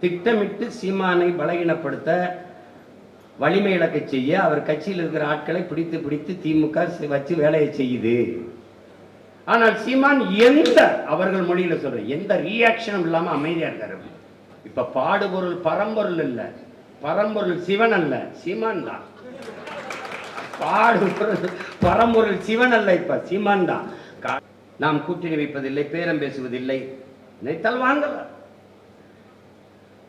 திட்டமிட்டு சீமானை பலகீனப்படுத்த வலிமை இழக்க செய்ய அவர் கட்சியில் இருக்கிற ஆட்களை பிடித்து பிடித்து திமுக வச்சு வேலையை செய்யுது. ஆனால் சீமான் எந்த அவர்கள் மொழியில சொல்ற எந்த ரியாக்ஷனும் இல்லாம அமைதியா இருக்காரு இப்ப பாடுபொருள் பரம்பொருள் இல்ல. பரம்பொருள் சிவன் அல்ல. சீமான் தான். பாடுபொருள் பரம்பொருள் சிவன் அல்ல இப்ப. சீமான் தான். நாம் கூட்டணி வைப்பதில்லை பேரம் பேசுவதில்லை. நினைத்தால் வாங்கலாம்.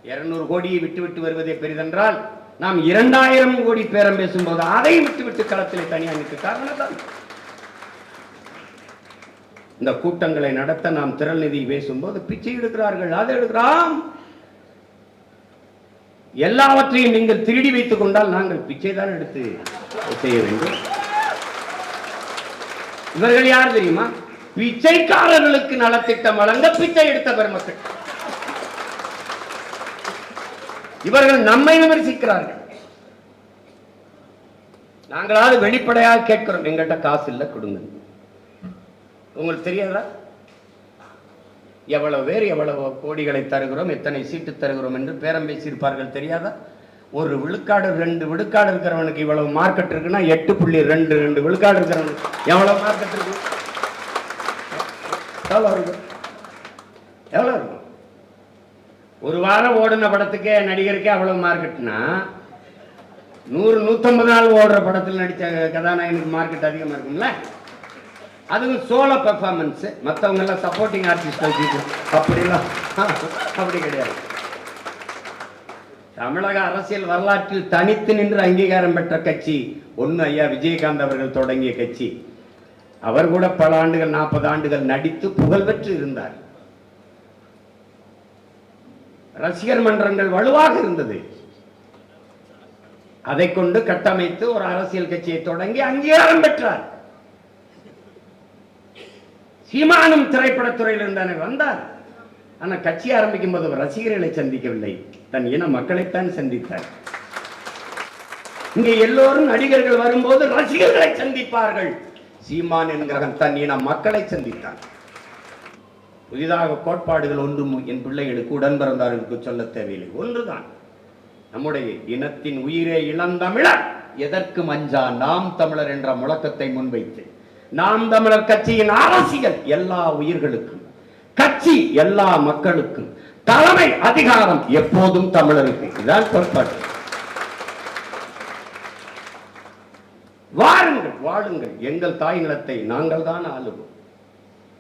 இருநூறு கோடியை விட்டு விட்டு வருவதே பெரிதென்றால் நாம் இரண்டாயிரம் கோடி பேரம் பேசும்போது அதை விட்டு விட்டு களத்திலே தனியாக நிற்க காரணம் தான் இந்த கூட்டங்களை நடத்த நாம் திரள் நிதி பேசும்போது பிச்சை எடுக்கிறார்கள் அதை எடுக்கிறோம். எல்லாவற்றையும் நீங்கள் திருடி வைத்துக் கொண்டால் நாங்கள் பிச்சை தான் எடுத்து செய்ய வேண்டும். இவர்கள் யார் தெரியுமா? பிச்சைக்காரர்களுக்கு நலத்திட்டம் வழங்க பிச்சை எடுத்த பெருமக்கள். இவர்கள் நம்மை விமர்சிக்கிறார்கள். நாங்களாவது வெளிப்படையாக கேட்கிறோம் எங்கிட்ட காசு இல்லை கொடுங்க. உங்களுக்கு தெரியாதா? எவ்வளவு பேர் எவ்வளவு கோடிகளை தருகிறோம் எத்தனை சீட்டு தருகிறோம் என்று பேரம் பேசியிருப்பார்கள் தெரியாதா? ஒரு விழுக்காடு ரெண்டு விழுக்காடு இருக்கிறவனுக்கு இவ்வளவு மார்க்கெட் இருக்குன்னா எட்டு புள்ளி ரெண்டு ரெண்டு விழுக்காடு இருக்கிறவனுக்கு எவ்வளவு மார்க்கெட் இருக்கு? எவ்வளவு இருக்கும் எவ்வளவு இருக்கும் ஒரு வாரம் ஓடின படத்துக்கே நடிகருக்கே அவ்வளவு மார்க்கெட்னா நூறு நூற்றம்பது நாள் ஓடுற படத்தில் நடித்த கதாநாயகனுக்கு மார்க்கெட் அதிகமாக இருக்கும்ல? அதுவும் சோலோ பெர்ஃபார்மன்ஸு மற்றவங்க எல்லாம் சப்போர்ட்டிங் ஆர்டிஸ்ட் வச்சுட்டு அப்படிலாம் அப்படி கிடையாது. தமிழக அரசியல் வரலாற்றில் தனித்து நின்று அங்கீகாரம் பெற்ற கட்சி ஒன்று ஐயா விஜயகாந்த் அவர்கள் தொடங்கிய கட்சி. அவர் கூட பல ஆண்டுகள் நாற்பது ஆண்டுகள் நடித்து புகழ்பெற்று இருந்தார். ரசிகர் மன்றங்கள் வலுவாக இருந்தது. அதை கொண்டு கட்டமைத்து ஒரு அரசியல் கட்சியை தொடங்கி அங்கீகாரம் பெற்றார். சீமானும் திரைப்படத்துறையில் இருந்தானே வந்தார். ஆனால் கட்சி ஆரம்பிக்கும் போது ரசிகர்களை சந்திக்கவில்லை. தன் இன மக்களைத்தான் சந்தித்தார். இங்கே எல்லோரும் நடிகர்கள் வரும்போது ரசிகர்களை சந்திப்பார்கள். சீமான் என்கிறவன் தன் இன மக்களை சந்தித்தான். புதிதாக கோட்பாடுகள் ஒன்றும் என் பிள்ளைகளுக்கு உடன் பிறந்தார்களுக்கு சொல்ல தேவையில்லை. ஒன்றுதான். நம்முடைய இனத்தின் உயிரே இளந்தமிழர். எதற்கு மஞ்சா? நாம் தமிழர் என்ற முழக்கத்தை முன்வைத்து நாம் தமிழர் கட்சியின் அரசியல் எல்லா உயிர்களுக்கும் கட்சி எல்லா மக்களுக்கும் தலைமை அதிகாரம் எப்போதும் தமிழருக்கு. இதுதான் கோட்பாடு. வாருங்கள் வாழுங்கள். எங்கள் தாய் நிலத்தை நாங்கள் தான் ஆளுவோம்.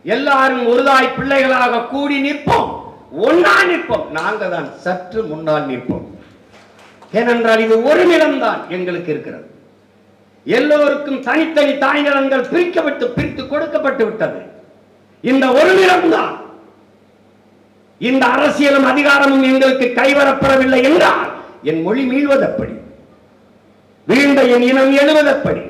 எல்லாரும் ஒருதாய் பிள்ளைகளாக கூடி நிற்போம். ஒன்னா நிற்போம். நாங்கள் தான் சற்று முன்னால் நிற்போம். ஏனென்றால் இது ஒரு நிலம்தான் எங்களுக்கு இருக்கிறது. எல்லோருக்கும் தனித்தனி தாய் நிலங்கள் பிரிக்கப்பட்டு பிரித்து கொடுக்கப்பட்டு விட்டது. இந்த ஒரு நிலம்தான். இந்த அரசியலும் அதிகாரமும் எங்களுக்கு கைவரப்படவில்லை என்றால் என் மொழி மீள்வதப்படி வீழ்ந்த என் இனம் எழுவதப்படி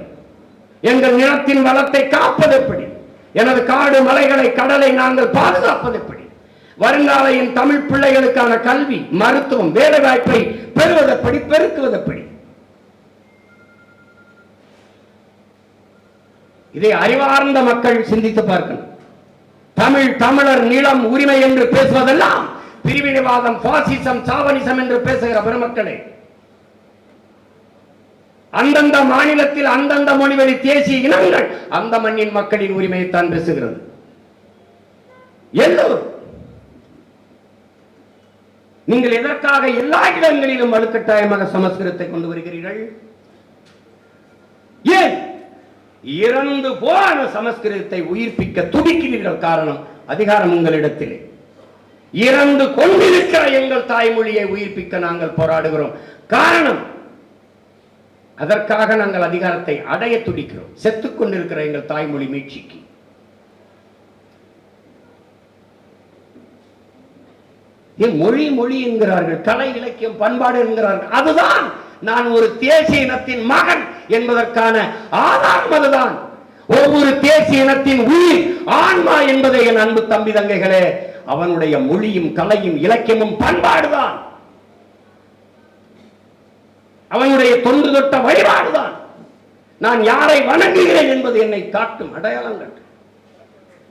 எங்கள் நிலத்தின் வளத்தை காப்பதெப்படி எனது காடு மலைகளை கடலை நாங்கள் பாதுகாப்பதுப்படி வருங்கால தமிழ் பிள்ளைகளுக்கான கல்வி மருத்துவம் வேலை வாய்ப்பை பெறுவதெப்படி பெருக்குவதெப்படி? இதை அறிவார்ந்த மக்கள் சிந்தித்து பார்க்கணும். தமிழ் தமிழர் நிலம் உரிமை என்று பேசுவதெல்லாம் பிரிவினைவாதம் பாசிசம் சாவனிசம் என்று பேசுகிற பெருமக்களே. அந்தந்த மாநிலத்தில் அந்தந்த மொழிவழி தேசிய இனங்கள் அந்த மண்ணின் மக்களின் உரிமையைத்தான் பேசுகிறது. எல்லோரும். நீங்கள் எதற்காக எல்லா இடங்களிலும் வலுக்கட்டாயமாக சமஸ்கிருதத்தை கொண்டு வருகிறீர்கள்? ஏன்? இறந்து போன சமஸ்கிருதத்தை உயிர்ப்பிக்க துடிக்கிறீர்கள் காரணம் அதிகாரம் உங்களிடத்திலே. இறந்து கொண்டிருக்கிற எங்கள் தாய்மொழியை உயிர்ப்பிக்க நாங்கள் போராடுகிறோம். காரணம் அதற்காக நாங்கள் அதிகாரத்தை அடைய துடிக்கிறோம். செத்துக்கொண்டிருக்கிற எங்கள் தாய்மொழி மீட்சிக்கு. ஏன் மொழி மொழி என்கிறார்கள் கலை இலக்கியம் பண்பாடு என்கிறார்கள். அதுதான் நான் ஒரு தேசிய இனத்தின் மகன் என்பதற்கான ஆதாரம் அதுதான். ஒவ்வொரு தேசிய இனத்தின் உயிர் ஆன்மா என்பதை என் அன்பு தம்பி தங்கைகளே அவனுடைய மொழியும் கலையும் இலக்கியமும் பண்பாடுதான். அவனுடைய தொன்று தொட்ட வழிபாடுதான். நான் யாரை வணங்குகிறேன் என்பது என்னை காட்டும் அடையாளங்கள்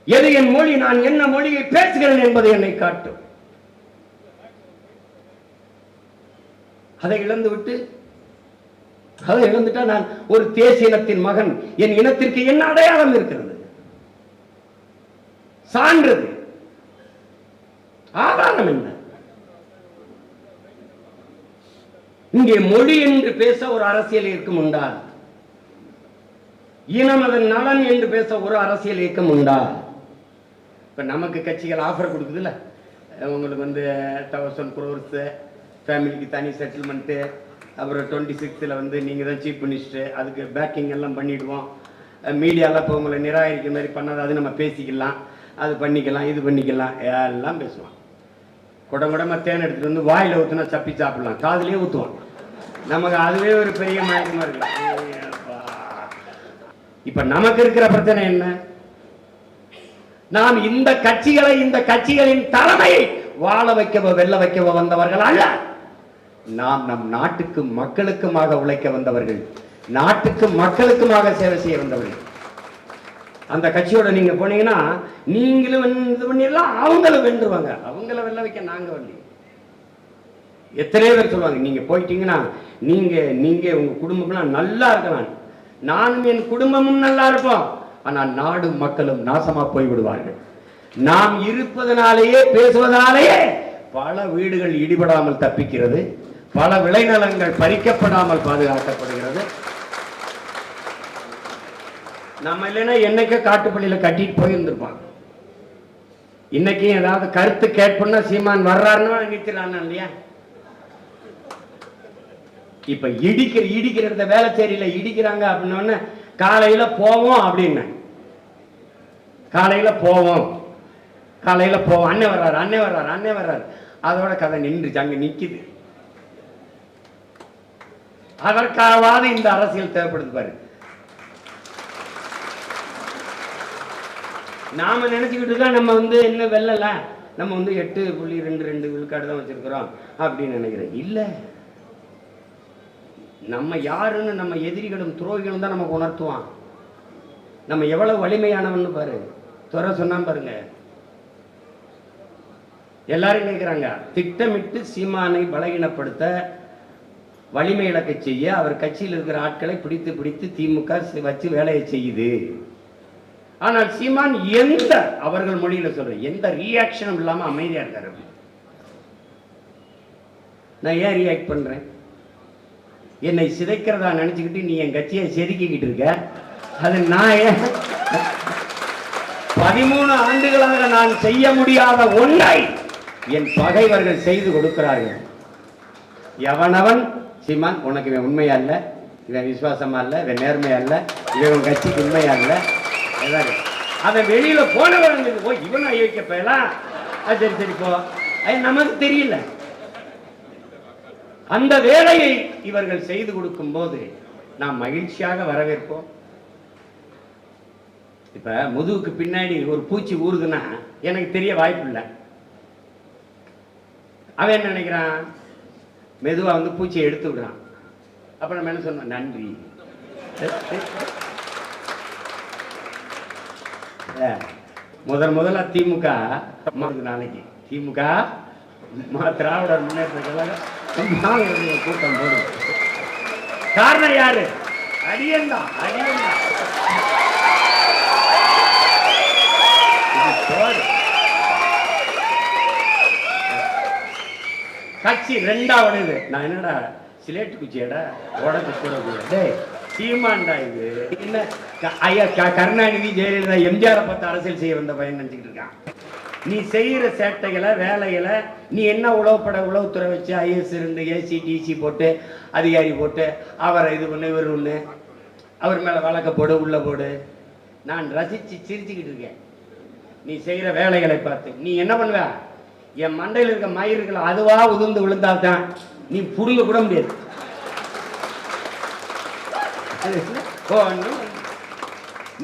எது என் மொழி நான் என்ன மொழியை பேசுகிறேன் என்பது என்னை காட்டும். அதை இழந்துவிட்டு அதை இழந்துட்டா நான் ஒரு தேசிய இனத்தின் மகன். என் இனத்திற்கு என்ன அடையாளம் இருக்கிறது? சான்றது. ஆதாரம் என்ன? இங்கே மொழி என்று பேச ஒரு அரசியல் இயக்கம் உண்டா? இனம் அதன் நலன் என்று பேச ஒரு அரசியல் இயக்கம் உண்டா? இப்ப நமக்கு கட்சிகள் ஆஃபர் கொடுக்குதுல்ல. உங்களுக்கு வந்து தௌசண்ட் குரோர்ஸ் ஃபேமிலிக்கு தனி செட்டில்மெண்ட்டு அப்புறம் டுவெண்ட்டி சிக்ஸில் வந்து நீங்கள் தான் சீஃப் மினிஸ்டர் அதுக்கு பேக்கிங் எல்லாம் பண்ணிவிடுவோம் மீடியாவில் இப்போ உங்களை நிராகரிக்கிற மாதிரி பண்ணாத அது நம்ம பேசிக்கலாம். அது பண்ணிக்கலாம் இது பண்ணிக்கலாம் எல்லாம் பேசுவான் குடம் குடமாக தேன் எடுத்துகிட்டு வந்து வாயில் ஊற்றுனா சப்பி சாப்பிடலாம். காதுலேயே ஊற்றுவான் நமக்கு அதுவே ஒரு பெரிய மயக்கமாக இருக்கு. இப்போ நமக்கு இருக்கிற பிரச்சனை என்ன? நாம் இந்த கட்சிகளை இந்த கட்சிகளின் தலைமையை வாழ வைக்கவோ வெல்ல வைக்கவோ வந்தவர்கள் அல்ல. நாம் நம் நாட்டுக்கு மக்களுக்குமாக உழைக்க வந்தவர்கள் நாட்டுக்கு மக்களுக்குமாக சேவை செய்ய வந்தவர்கள். அந்த கட்சியோட நீங்க போனீங்கன்னா நீங்களும் வந்து இது பண்ணிடலாம் அவங்களும் வென்றுவாங்க. அவங்கள வெல்ல வைக்க நாங்க வரல. எத்தனை பேர் சொல்லுவாங்க நீங்க போயிட்டீங்கன்னா நீங்க நீங்க உங்க குடும்பம்லாம் நல்லா இருக்கலாம். நானும் என் குடும்பமும் நல்லா இருப்போம். ஆனா நாடும் மக்களும் நாசமா போய்விடுவார்கள். நாம் இருப்பதனாலேயே பேசுவதனாலேயே பல வீடுகள் இடிபடாமல் தப்பிக்கிறது. பல விளைநிலங்கள் பறிக்கப்படாமல் பாதுகாக்கப்படுகிறது. நம்ம இல்லைன்னா என்னைக்கோ காட்டுப்பள்ளியில கட்டிட்டு போயிருந்திருப்பான். இன்னைக்கு ஏதாவது கருத்து கேட்போம்னா சீமான் வர்றாருன்னு நிறுத்திடலாம் இல்லையா? இப்ப இடிக்கிற இடிக்கிற வேலை வேலைச்சேரியில இடிக்கிறாங்க அப்படின்னோடனே காலையில போவோம் அப்படின்னு. காலையில போவோம். காலையில போவோம் அண்ணன் வர்றாரு அண்ணன் வர்றாரு அண்ணன் வர்றாரு. அதோட கதை நின்றுச்சு அங்க நிக்குது. அதற்காகவாது இந்த அரசியல் தேவைப்படுது பாரு. நாம நினைச்சுக்கிட்டு தான் நம்ம வந்து என்ன வெல்லல? நம்ம வந்து எட்டு புள்ளி ரெண்டு ரெண்டு விழுக்காடு தான் வச்சிருக்கிறோம் அப்படின்னு நினைக்கிறேன். இல்லை. நம்ம யாருன்னு நம்ம எதிரிகளும் துரோகிகளும் தான் நமக்கு உணர்த்துவான். நம்ம எவ்வளவு வலிமையானவன்னு பாரு. துறை சொன்னா பாருங்க. எல்லாரும் நினைக்கிறாங்க திட்டமிட்டு சீமானை பலகீனப்படுத்த வலிமை இழக்க செய்ய அவர் கட்சியில் இருக்கிற ஆட்களை பிடித்து பிடித்து திமுக வச்சு வேலையை செய்யுது. ஆனால் சீமான் எந்த அவர்கள் மொழியில சொல்றேன் எந்த ரியாக்ஷனும் இல்லாம அமைதியா இருக்காரு நான் ஏன் ரியாக்ட் பண்றேன்? என்னை சிதைக்கிறதா நினைச்சுக்கிட்டு நீ என் கட்சியை செதுக்கிக்கிட்டு இருக்க? அது நான் ஏன்? பதிமூணு ஆண்டுகளாக நான் செய்ய முடியாத ஒன்றை என் பகைவர்கள் செய்து கொடுக்கிறார்கள். எவனவன்? சீமான் உனக்கு இவன் உண்மையா இல்லை? இவன் விசுவாசமா இல்லை? இவன் நேர்மையா இல்லை? இவன் கட்சிக்கு உண்மையா இல்லை? ஏதாவது. அவன் வெளியில போனவன் போய் இவன் அயோக்கிய போயலாம் அது சரி சரி போ. அது நமக்கு தெரியல. அந்த வேலையை இவர்கள் செய்து கொடுக்கும் போது நாம் மகிழ்ச்சியாக வரவேற்போம். இப்ப முதுகுக்கு பின்னாடி ஒரு பூச்சி ஊறுதுன்னா எனக்கு தெரிய வாய்ப்பு இல்லை அவன் என்ன நினைக்கிறான்? மெதுவா வந்து பூச்சியை எடுத்து விடுறான். அப்ப நம்ம என்ன சொன்னோம்? நன்றி. முதல் முதல்ல திமுக நாளைக்கு. திமுக மா- திராவிடர் முன்னேற்ற கூட்டம் போடும் காரணம் யாரு? அடியன் தான் அடியன் தான் இது கட்சி ரெண்டாவது நான் என்னடா சிலேட்டு குச்சியடா உடச்சு கூட டேய் சீமாண்டா இது. என்ன ஐயா க- கருணாநிதி ஜெயலலிதா எம்ஜிஆரை பார்த்து அரசியல் செய்ய வந்த பையன் நினச்சிக்கிட்டு இருக்கான். நீ செய்யற சேட்டைகளை வேலைகளை நீ என்ன உளவுப்பட உளவுத்துறை வச்சு ஐஎஸ் இருந்து ஏசி டிசி போட்டு அதிகாரி போட்டு அவரை இது பண்ணு இவர் ஒன்று அவர் மேல வழக்க போடு உள்ள போடு. நான் ரசிச்சு சிரிச்சுக்கிட்டு இருக்கேன். நீ செய்கிற வேலைகளை பார்த்து. நீ என்ன பண்ணுவ? என் மண்டையில் இருக்க மயிர்கள் அதுவாக உதிர்ந்து விழுந்தால்தான் நீ புரிய கூட முடியாது. ஒண்ணும்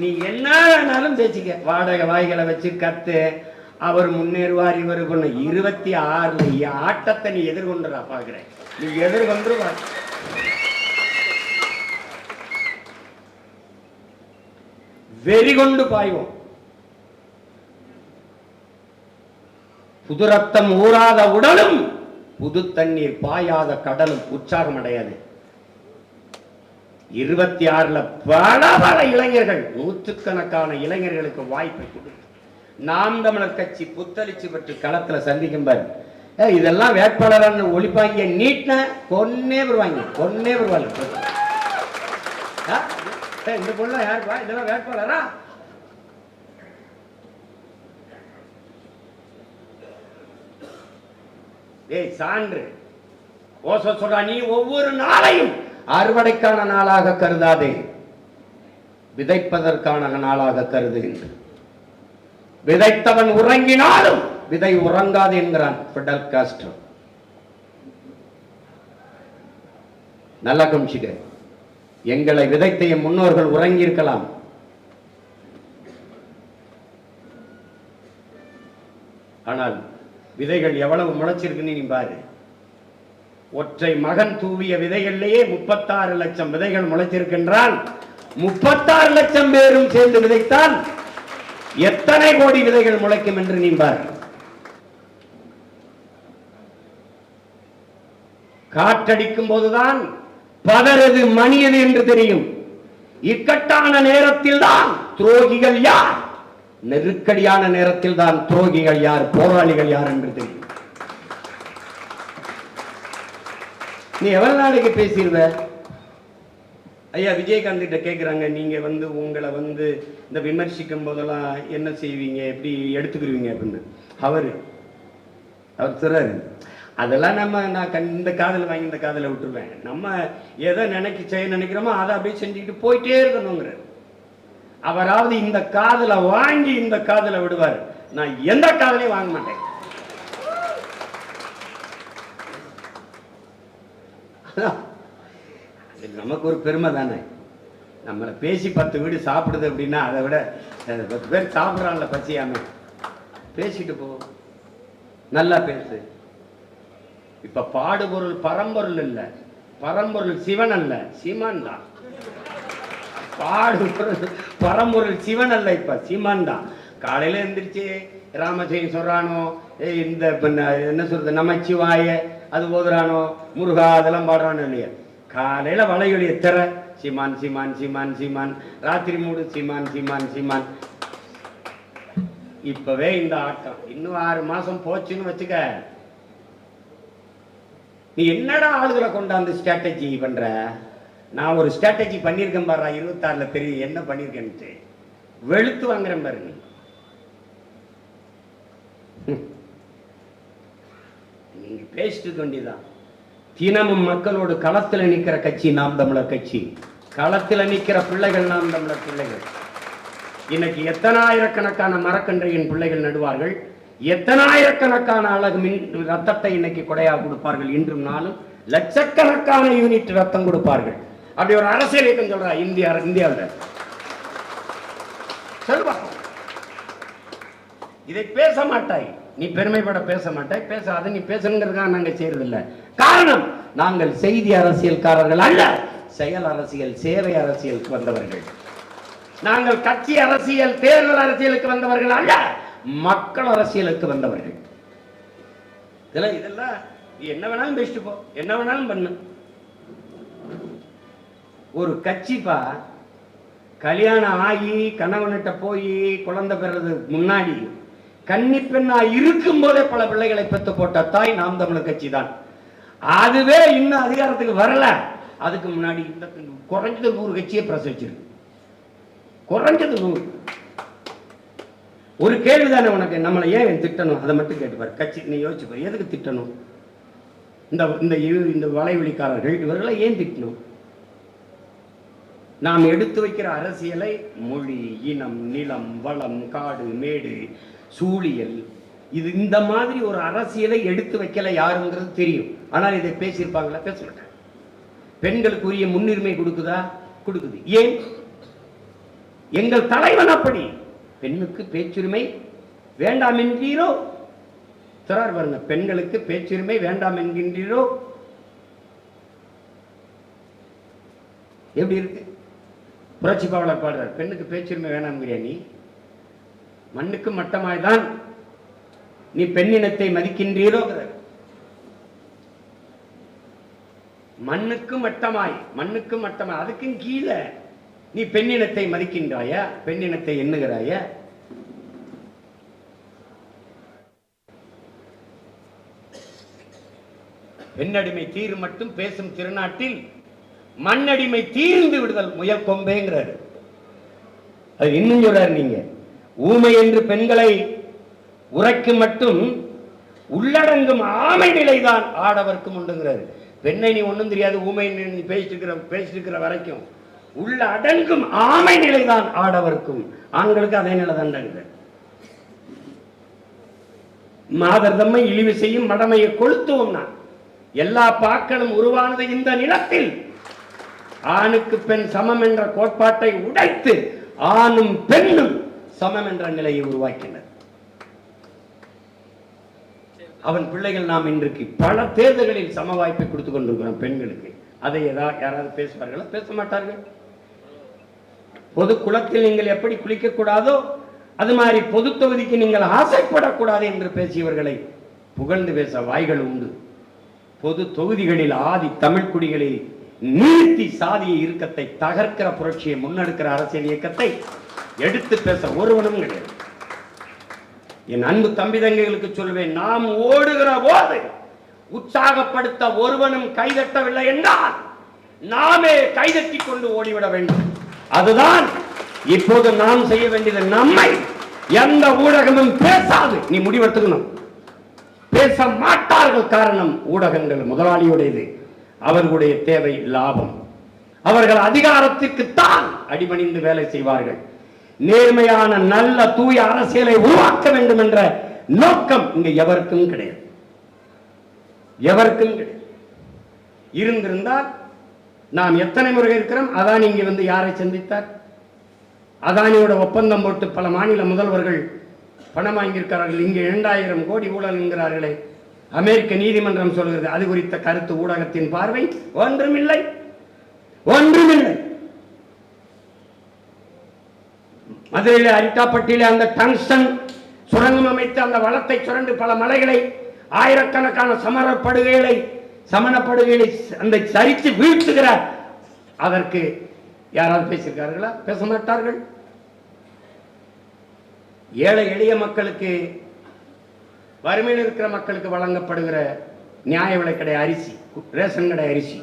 நீ என்ன வேணாலும் பேசிக்க. வாடகை வாய்களை வச்சு கத்து அவர் முன்னேறுவார் இவர் பண்ண இருபத்தி ஆறுல ஆட்டத்தை நீ எதிர்கொண்டுடா பாக்குறேன் நீ எதிர்கொண்டு வெறி கொண்டு பாய்வோம். புது ரத்தம் ஊறாத உடலும் புது தண்ணீர் பாயாத கடலும் உற்சாகம் அடையாது. இருபத்தி ஆறுல பல பல இளைஞர்கள் நூற்றுக்கணக்கான இளைஞர்களுக்கு வாய்ப்பை கொடுத்து நாம் தமிழர் கட்சி புத்தளிச்சு பெற்று களத்துல சந்திக்கும் பாரு. இதெல்லாம் வேட்பாளரான ஒளிப்பாங்க நீட்ன கொன்னே வருவாங்க கொன்னே வருவாங்க. இந்த பொண்ணு யாருப்பா? இதெல்லாம் வேட்பாளரா? ஏய் சான்று ஓச சொல்றா நீ ஒவ்வொரு நாளையும் அறுவடைக்கான நாளாக கருதாதே. விதைப்பதற்கான நாளாக கருது என்று விதைத்தவன் உறங்கினாலும் விதை உறங்காது என்கிறான் பிடல் காஸ்ட்ரோ நல்லா கமிச்சுக்க எங்களை விதைத்த என் முன்னோர்கள் உறங்கி இருக்கலாம் ஆனால் விதைகள் எவ்வளவு முளைச்சிருக்குன்னு நீ பாரு. ஒற்றை மகன் தூவிய விதைகளிலேயே முப்பத்தாறு லட்சம் விதைகள் முளைச்சிருக்கின்றான் முப்பத்தாறு லட்சம் பேரும் சேர்ந்து விதைத்தால் எத்தனை கோடி விதைகள் முளைக்கும் என்று நீம்பார் காற்றடிக்கும் போதுதான் பதறது மணியது என்று தெரியும். இக்கட்டான நேரத்தில் தான் துரோகிகள் யார்? நெருக்கடியான நேரத்தில் தான் துரோகிகள் யார்? போராளிகள் யார் என்று தெரியும். நீ எவ்வளவு நாளைக்கு பேசிடுவ ஐயா விஜயகாந்த் கிட்ட கேட்குறாங்க நீங்கள் வந்து உங்களை வந்து இந்த விமர்சிக்கும் போதெல்லாம் என்ன செய்வீங்க? எப்படி எடுத்துக்கிடுவீங்க அப்படின்னு. அவர். அவர் சொல்றாரு அதெல்லாம் நம்ம நான் கண் இந்த காதல வாங்கி இந்த காதல விட்டுருவேன். நம்ம எதை நினைக்க செய்ய நினைக்கிறோமோ அதை அப்படியே செஞ்சுக்கிட்டு போயிட்டே இருக்கணுங்கிறார் அவராவது இந்த காதலை வாங்கி இந்த காதலை விடுவார். நான் எந்த காதலையும் வாங்க மாட்டேன். நமக்கு ஒரு பெருமை தானே. நம்மளை பேசி பத்து வீடு சாப்பிடுது அப்படின்னா அதை விட பத்து பேர் சாப்பிட்றான்ல பசியாம. பேசிட்டு போ. நல்லா பேசு. இப்ப பாடுபொருள் பரம்பொருள் இல்லை. பரம்பொருள் சிவன் அல்ல. சீமான் தான். பாடுபொருள் பரம்பொருள் சிவன் அல்ல இப்ப. சீமான் தான். காலையில எந்திரிச்சு ராமஜெயம் சொல்றானோ ஏய் இந்த என்ன சொல்றது? நமச்சிவாய அது ஓதுறானோ முருகா அதெல்லாம் பாடுறானோ இல்லையா. காலையில வளையொலிய திற. சிமான் சிமான் சிமான் சிமான். ராத்திரி மூடு. சிமான் சிமான் சிமான். இப்பவே இந்த ஆட்டம். இன்னும் ஆறு மாசம் போச்சுன்னு வச்சுக்க. நீ என்னடா ஆளுகளை கொண்டாந்து ஸ்ட்ராட்டஜி பண்ற? நான் ஒரு ஸ்ட்ராட்டஜி பண்ணியிருக்கேன் பாரு இருபத்தாறுல தெரியும் என்ன பண்ணியிருக்கேன்ட்டு. வெளுத்து வாங்குறேன் பாரு நீ. ஹம். தொண்டி தான் தினமும் மக்களோடு களத்துல நிற்கிற கட்சி நாம் தமிழர் கட்சி. களத்துல நிற்கிற பிள்ளைகள் நாம் தமிழர் பிள்ளைகள். இன்னைக்கு எத்தனாயிரக்கணக்கான மரக்கன்றையின் பிள்ளைகள் நடுவார்கள். எத்தனாயிரக்கணக்கான அழகு மின் ரத்தத்தை இன்னைக்கு கொடையாக கொடுப்பார்கள் இன்றும் நாளும். லட்சக்கணக்கான யூனிட் ரத்தம் கொடுப்பார்கள். அப்படி ஒரு அரசியல் இயக்கம் சொல்றா இந்தியா இந்தியாவில். சொல்லுவா இதை பேச மாட்டாய். நீ பெருமைப்பட பேச மாட்டாய் பேசாத நீ பேசணுங்கிறதுக்காக நாங்க செய்யறதில்லை காரணம் நாங்கள் செய்தி அரசியல்காரர்கள் அல்ல செயல் அரசியல் சேவை அரசியலுக்கு வந்தவர்கள். நாங்கள் கட்சி அரசியல் தேர்தல் அரசியலுக்கு வந்தவர்கள் அல்ல மக்கள் அரசியலுக்கு வந்தவர்கள். இதெல்லாம் இதெல்லாம் என்ன வேணாலும் பேசிட்டு போ என்ன வேணாலும் பண்ணு. ஒரு கட்சிப்பா கல்யாணம் ஆகி கணவன்கிட்ட போய் குழந்தை பெறது முன்னாடி கன்னிப்பெண்ணா இருக்கும் போதே பல பிள்ளைகளை பெத்து போட்ட தாய் நாம் தமிழர் கட்சி தான். அதுவே இன்னும் அதிகாரத்துக்கு வரல. அதுக்கு முன்னாடி இந்த குறைஞ்சது நூறு கட்சியை பிரசவிச்சிருக்கு. குறைஞ்சது நூறு. ஒரு கேள்விதானே உனக்கு? நம்மளை ஏன் திட்டணும்? அதை மட்டும் கேட்டுப்பார் கட்சி நீ யோசிச்சுப்பார் எதுக்கு திட்டணும்? இந்த இந்த இந்த வலைவெளிக்காரர்கள் இவர்களை ஏன் திட்டணும்? நாம் எடுத்து வைக்கிற அரசியலை மொழி இனம் நிலம் வளம் காடு மேடு சூழியல். இது இந்த மாதிரி ஒரு அரசியலை எடுத்து வைக்கல யாருங்கிறது தெரியும். ஆனால் இதை பேசியிருப்பாங்களா? பேச மாட்டாங்க. பெண்களுக்குரிய முன்னுரிமை கொடுக்குதா? கொடுக்குது. ஏன்? எங்கள் தலைவன் அப்படி. பெண்ணுக்கு பேச்சுரிமை வேண்டாம் என்கிறீரோ திறார் பாருங்க பெண்களுக்கு பேச்சுரிமை வேண்டாம் என்கின்றீரோ எப்படி இருக்கு? புரட்சி பாவலர் பாடுறார். பெண்ணுக்கு பேச்சுரிமை வேணாம்ங்கிறியா நீ? மண்ணுக்கு மட்டமாய்தான் நீ பெண்ணினத்தை மதிக்கின்றீரோ? மண்ணுக்கு மட்டமாய் மண்ணுக்கு மட்டமாய் அதுக்கும் கீழே நீ பெண்ணினத்தை மதிக்கின்றாயா? பெண்ணினத்தை எண்ணுகிறாயா? பெண்ணடிமை தீர் மட்டும் பேசும் திருநாட்டில் மண்ணடிமை தீர்ந்து விடுதல் முயற்கொம்பேங்கிறாரு அது இன்னும் சொல்றாரு நீங்க. ஊமை என்று பெண்களை உரைக்கு மட்டும் உள்ளடங்கும் ஆமை நிலைதான் ஆடவர்க்கும் உண்டுங்கிறார் பெண்ணை நீ ஒன்றும் தெரியாது ஊமை நீ பேசிட்டு இருக்கிற பேசிட்டு இருக்கிற வரைக்கும். உள்ள அடங்கும் ஆமை நிலைதான் ஆடவர்க்கும். ஆண்களுக்கு அதே நிலை தான்டாங்கிறார் மாதர் தம்மை இழிவு செய்யும் மடமையை கொளுத்துவோம் நான். எல்லா பாக்களும் உருவானது இந்த நிலத்தில். ஆணுக்கு பெண் சமம் என்ற கோட்பாட்டை உடைத்து ஆணும் பெண்ணும் சமம் என்ற நிலையை உருவாக்கினர். அவன் பிள்ளைகள் நாம் இன்றைக்கு பல தேர்தல்களில் சம வாய்ப்பை கொடுத்து கொண்டிருக்கிறோம் பெண்களுக்கு. அதை ஏதாவது யாராவது பேசுவார்களா? பேச மாட்டார்கள். பொது குளத்தில் நீங்கள் எப்படி குளிக்க கூடாதோ அது மாதிரி பொது தொகுதிக்கு நீங்கள் ஆசைப்படக்கூடாது என்று பேசியவர்களை புகழ்ந்து பேச வாய்கள் உண்டு. பொது தொகுதிகளில் ஆதி தமிழ் குடிகளில் சாதிய இறுக்கத்தை தகர்க்கிற புரட்சியை முன்னெடுக்கிற அரசியல் இயக்கத்தை எடுத்து பேச ஒருவனும் கிடையாது. என் அன்பு தம்பி தங்கைகளுக்கு சொல்வேன் நாம் ஓடுகிற போது உற்சாகப்படுத்த ஒருவனும் கைதட்டவில்லை என்றால் நாமே கைதட்டி கொண்டு ஓடிவிட வேண்டும். அதுதான் இப்போது நாம் செய்ய வேண்டியது. நம்மை எந்த ஊடகமும் பேசாது. நீ முடிவெடுத்துக்கணும். பேச மாட்டார்கள் காரணம் ஊடகங்கள். முதலாளியுடையது அவர்களுடைய தேவை லாபம். அவர்கள் அதிகாரத்திற்கு தான் அடிபணிந்து வேலை செய்வார்கள். நேர்மையான நல்ல தூய அரசியலை உருவாக்க வேண்டும் என்ற நோக்கம் இங்க எவருக்கும் கிடையாது. எவருக்கும் கிடையாது. இருந்திருந்தால் நாம் எத்தனை முறை இருக்கிறோம்? அதானி இங்க வந்து யாரை சந்தித்தார்? அதானியோட ஒப்பந்தம் போட்டு பல மாநில முதல்வர்கள் பணம் வாங்கியிருக்கிறார்கள். இங்கே இரண்டாயிரம் கோடி ஊழல் என்கிறார்களே அமெரிக்க நீதிமன்றம் சொல்கிறது அது குறித்த கருத்து ஊடகத்தின் பார்வை ஒன்றுமில்லை. ஒன்றுமில்லை. மதுரையில் அரிட்டாப்பட்டியில் அந்த டங்ஸ்டன் சுரங்கம் அமைத்து அந்த வளத்தை சுரண்டு பல மலைகளை ஆயிரக்கணக்கான சமரப்படுகைகளை சமணப்படுகைகளை அந்த சரித்து வீழ்த்துகிறார் அதற்கு யாராவது பேசியிருக்கார்களா? பேச மாட்டார்கள். ஏழை எளிய மக்களுக்கு வறுமையில் இருக்கிற மக்களுக்கு வழங்கப்படுகிற நியாய விலைக்கடை அரிசி ரேஷன் கடை அரிசி.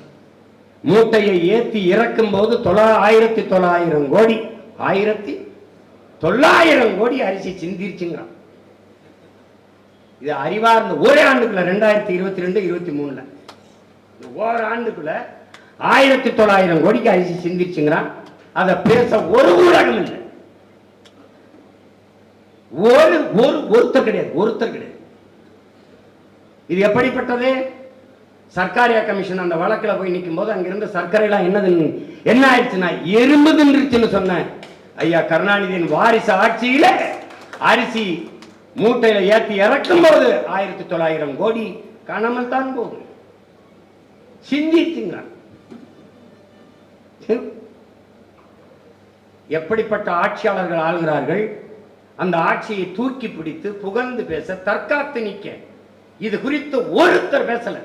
மூட்டையை ஏத்தி இறக்கும் போது தொள்ளாயிரத்தி தொள்ளாயிரம் கோடி ஆயிரத்தி தொள்ளாயிரம் கோடி அரிசி சிந்திருச்சுங்கிறான். இது அறிவார்ந்த ஒரே ஆண்டுக்குள்ள ரெண்டாயிரத்தி இருபத்தி ரெண்டு இருபத்தி மூணுல இந்த ஓர் ஆண்டுக்குள்ள ஆயிரத்தி தொள்ளாயிரம் கோடிக்கு அரிசி சிந்திருச்சுங்கிறான். அதை பேச ஒரு ஊடகம் இல்லை. ஒரு ஒரு ஒருத்தர் கிடையாது ஒருத்தர் கிடையாது. இது எப்படிப்பட்டது? சர்க்காரியா கமிஷன் அந்த வழக்குல போய் நிற்கும் போது அங்கிருந்து சர்க்கரை எல்லாம் என்னது என்ன ஆயிடுச்சுன்னா எறும்பு தின்றுச்சுன்னு சொன்னேன். ஐயா கருணாநிதியின் வாரிசு ஆட்சியில அரிசி மூட்டையில ஏத்தி இறக்கும் போது ஆயிரத்தி தொள்ளாயிரம் கோடி காணாமல் தான் போகும். சிந்திச்சுங்க. எப்படிப்பட்ட ஆட்சியாளர்கள் ஆளுகிறார்கள்? அந்த ஆட்சியை தூக்கி பிடித்து புகழ்ந்து பேச தற்காத்து நிக்க இது குறித்து ஒருத்தர் பேசல.